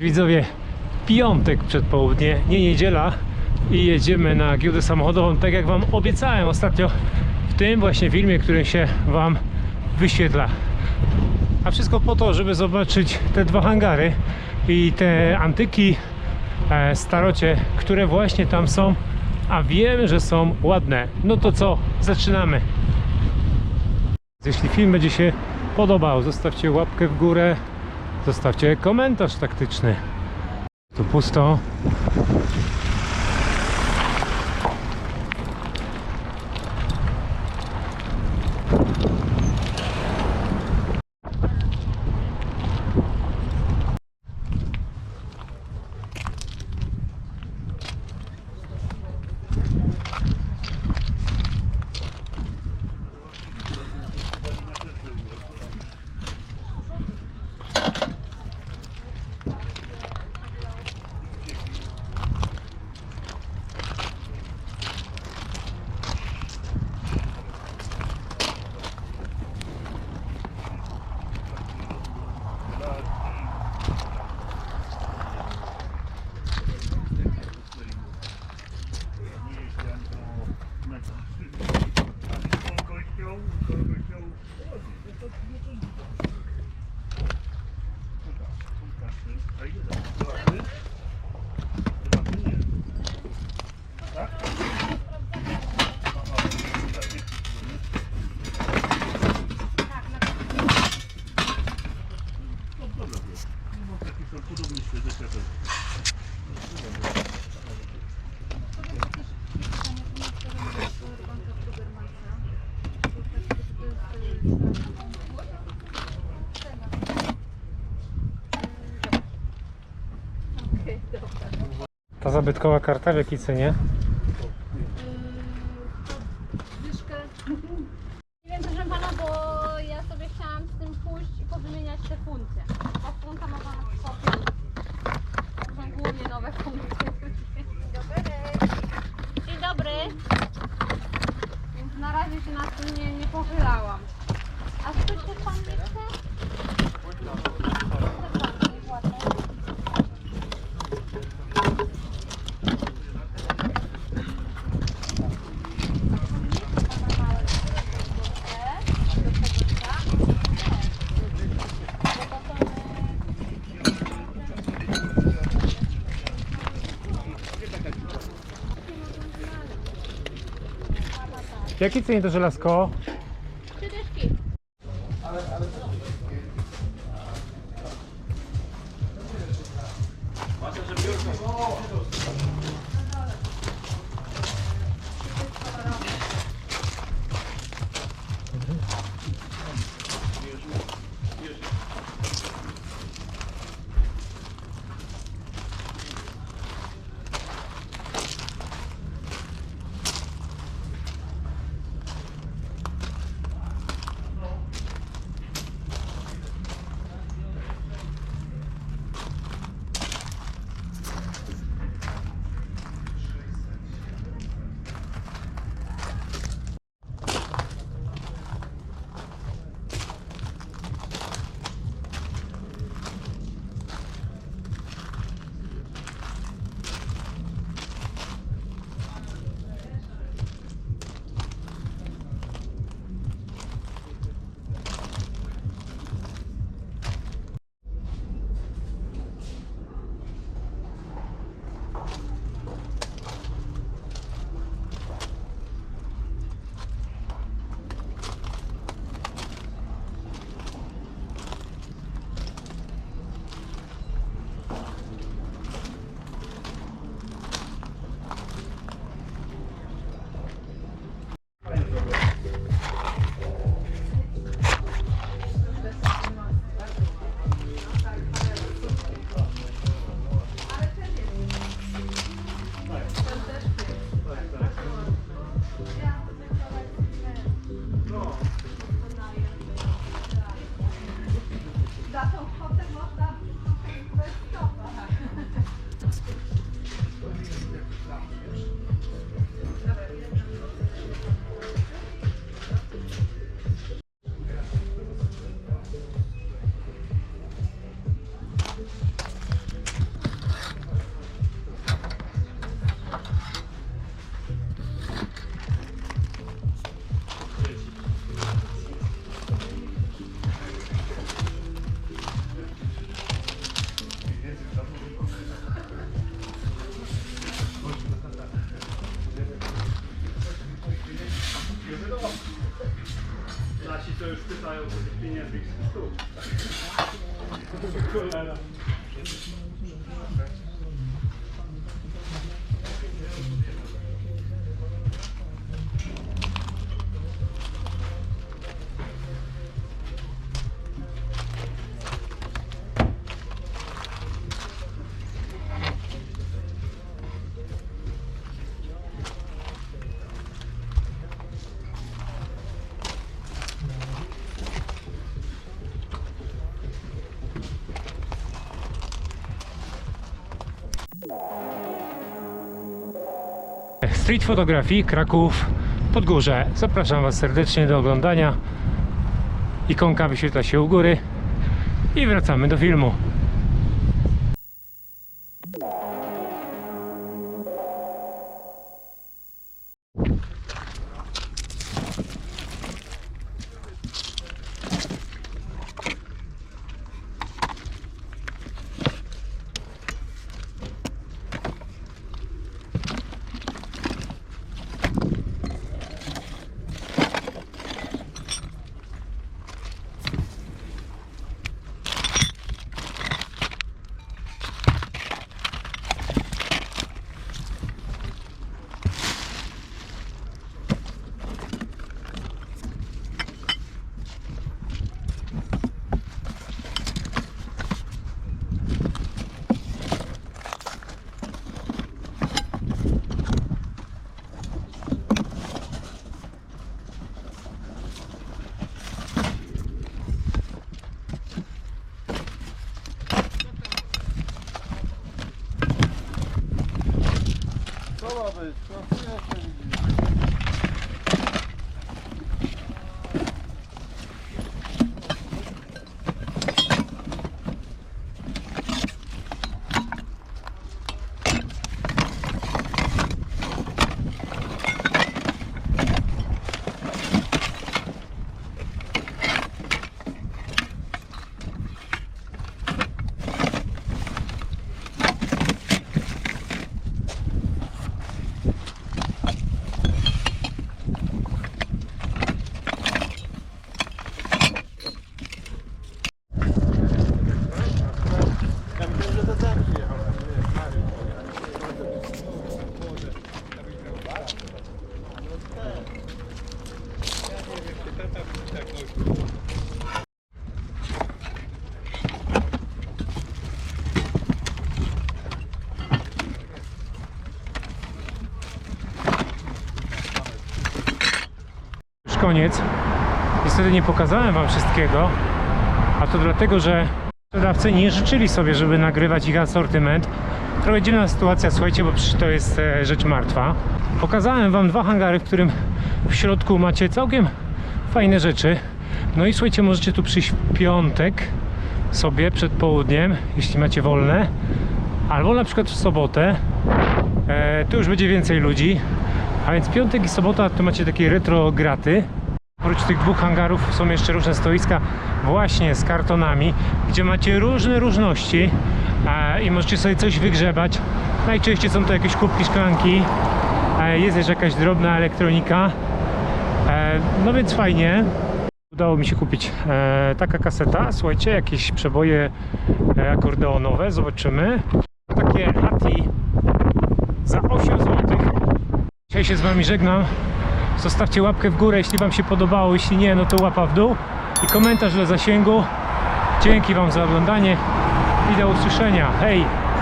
Widzowie, piątek przed południe, nie niedziela i jedziemy na giełdę samochodową, tak jak Wam obiecałem ostatnio w tym właśnie filmie, który się Wam wyświetla. A wszystko po to, żeby zobaczyć te dwa hangary i te antyki, e, starocie, które właśnie tam są, a wiem, że są ładne. No to co, zaczynamy. Jeśli film będzie się podobał, zostawcie łapkę w górę, zostawcie komentarz taktyczny. Tu pusto. Zabytkowa karta w jakiej cenie? Dyszkę. Nie wiem, proszę pana, bo ja sobie chciałam z tym pójść i powymieniać te funkcje. A funta ma pana w głównie nowe funkcje. Dzień dobry. Więc na razie się nad tym nie, pochylałam. A coś też pan nie chce? Chce pan nie? W jakiej cenie to żelazko? Trzy. Masz, że biurko. to już pytają o tych pieniędzy z stóp. Cholera. Street fotografii Kraków Podgórze. Zapraszam Was serdecznie do oglądania. Ikonka wyświetla się u góry i wracamy do filmu. Co ma być? No, jeszcze widzisz. Ja myślę, że do tam przyjechał. Już koniec. Niestety nie pokazałem Wam wszystkiego, a to dlatego, że sprzedawcy nie życzyli sobie, żeby nagrywać ich asortyment. Trochę dziwna sytuacja, słuchajcie, bo przecież to jest e, rzecz martwa. Pokazałem Wam dwa hangary, w którym w środku macie całkiem fajne rzeczy. No i słuchajcie, możecie tu przyjść w piątek sobie przed południem, jeśli macie wolne, albo na przykład w sobotę. E, tu już będzie więcej ludzi, a więc piątek i sobota to macie takie retro graty. Oprócz tych dwóch hangarów są jeszcze różne stoiska właśnie z kartonami, gdzie macie różne różności i możecie sobie coś wygrzebać. Najczęściej są to jakieś kubki, szklanki, jest też jakaś drobna elektronika. E, no więc fajnie. Udało mi się kupić e, taka kaseta, słuchajcie, jakieś przeboje e, akordeonowe, zobaczymy. Takie lati za 8 zł. Dzisiaj się z Wami żegnam. Zostawcie łapkę w górę, jeśli Wam się podobało. Jeśli nie, no to łapa w dół. I komentarz dla zasięgu. Dzięki Wam za oglądanie i do usłyszenia. Hej!